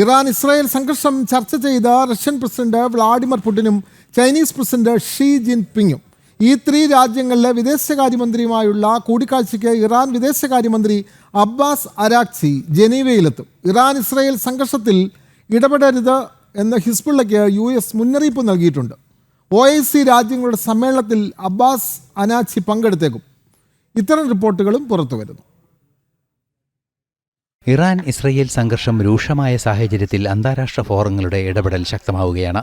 Iran Israel സംഘർഷം ചർച്ച ചെയ്ത റഷ്യൻ പ്രസിഡന്റ് വ്ളാഡിമിർ പുടിനും ചൈനീസ് പ്രസിഡന്റ് ഷീ ജിൻപിങ്ങും. ഈ ത്രീ രാജ്യങ്ങളിലെ വിദേശകാര്യമന്ത്രിയുമായുള്ള കൂടിക്കാഴ്ചയ്ക്ക് ഇറാൻ വിദേശകാര്യമന്ത്രി അബ്ബാസ് അരാക്സി ജനീവയിലെത്തും. ഇറാൻ ഇസ്രായേൽ സംഘർഷത്തിൽ ഇടപെടരുത് എന്ന് ഹിസ്ബുള്ളയ്ക്ക് യു എസ് മുന്നറിയിപ്പ് നൽകിയിട്ടുണ്ട്. ഒ ഐ സി രാജ്യങ്ങളുടെ സമ്മേളനത്തിൽ അബ്ബാസ് അനാച്ചി പങ്കെടുത്തേക്കും. ഇത്തരം റിപ്പോർട്ടുകളും പുറത്തു വരുന്നു ഇറാൻ ഇസ്രയേൽ സംഘർഷം രൂക്ഷമായ സാഹചര്യത്തിൽ അന്താരാഷ്ട്ര ഫോറങ്ങളുടെ ഇടപെടൽ ശക്തമാവുകയാണ്.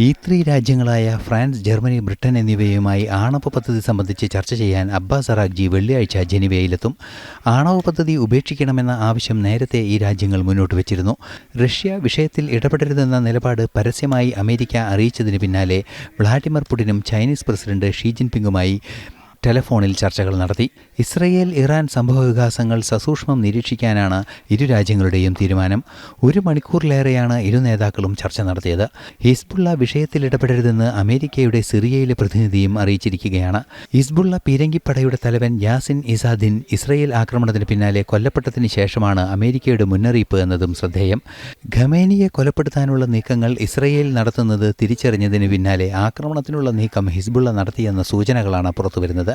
ഈ ത്രീ രാജ്യങ്ങളായ ഫ്രാൻസ് ജർമ്മനി ബ്രിട്ടൻ എന്നിവയുമായി ആണവ പദ്ധതി സംബന്ധിച്ച് ചർച്ച ചെയ്യാൻ അബ്ബാസ് അറാഖ്ജി വെള്ളിയാഴ്ച ജനീവയിലെത്തും. ആണവ പദ്ധതി ഉപേക്ഷിക്കണമെന്ന ആവശ്യം നേരത്തെ ഈ രാജ്യങ്ങൾ മുന്നോട്ട് വച്ചിരുന്നു. റഷ്യ വിഷയത്തിൽ ഇടപെടരുതെന്ന നിലപാട് പരസ്യമായി അമേരിക്ക അറിയിച്ചതിന് പിന്നാലെ വ്ളാഡിമിർ പുടിനും ചൈനീസ് പ്രസിഡന്റ് ഷീ ജിൻപിങ്ങുമായി ടെലഫോണിൽ ചർച്ചകൾ നടത്തി. ഇസ്രയേൽ ഇറാൻ സംഭവവികാസങ്ങൾ സസൂക്ഷ്മം നിരീക്ഷിക്കാനാണ് ഇരു രാജ്യങ്ങളുടെയും തീരുമാനം. ഒരു മണിക്കൂറിലേറെയാണ് ഇരു നേതാക്കളും ചർച്ച നടത്തിയത്. ഹിസ്ബുള്ള വിഷയത്തിൽ ഇടപെടരുതെന്ന് അമേരിക്കയുടെ സിറിയയിലെ പ്രതിനിധിയും അറിയിച്ചിരിക്കുകയാണ്. ഹിസ്ബുള്ള പീരങ്കിപ്പടയുടെ തലവൻ യാസിൻ ഇസാദിൻ ഇസ്രയേൽ ആക്രമണത്തിന് പിന്നാലെ കൊല്ലപ്പെട്ടതിന് ശേഷമാണ് അമേരിക്കയുടെ മുന്നറിയിപ്പ് എന്നതും ശ്രദ്ധേയം. ഖമേനിയെ കൊലപ്പെടുത്താനുള്ള നീക്കങ്ങൾ ഇസ്രയേൽ നടത്തുന്നത് തിരിച്ചറിഞ്ഞതിന് പിന്നാലെ ആക്രമണത്തിനുള്ള നീക്കം ഹിസ്ബുള്ള നടത്തിയെന്ന സൂചനകളാണ് പുറത്തുവരുന്നത്.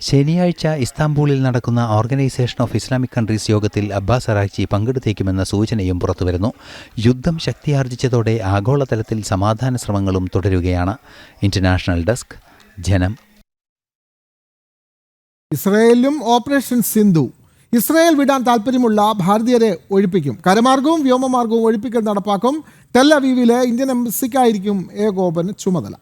ശനിയാഴ്ച ഇസ്താംബൂളിൽ നടക്കുന്ന ഓർഗനൈസേഷൻ ഓഫ് ഇസ്ലാമിക് കൺട്രീസ് യോഗത്തിൽ അബ്ബാസ് അറാഖ്ചി പങ്കെടുത്തേക്കുമെന്ന സൂചനയും പുറത്തുവരുന്നു. യുദ്ധം ശക്തിയാർജിച്ചതോടെ ആഗോളതലത്തിൽ സമാധാന ശ്രമങ്ങളും തുടരുകയാണ്. ഇന്റർനാഷണൽ ഡെസ്ക് ജനം. ഇസ്രായേലിലും ഓപ്പറേഷൻ സിന്ധു. ഇസ്രായേൽ വിടാൻ താല്പര്യമുള്ള ഭാരതീയരെ ഒഴിപ്പിക്കും. കരമാർഗവും വ്യോമമാർഗവും ഒഴിപ്പിക്കൽ നടപ്പാക്കും. ടെല്ലവീവിലെ ഇന്ത്യൻ എംബസിക്കായിരിക്കും ഏകോപന ചുമതല.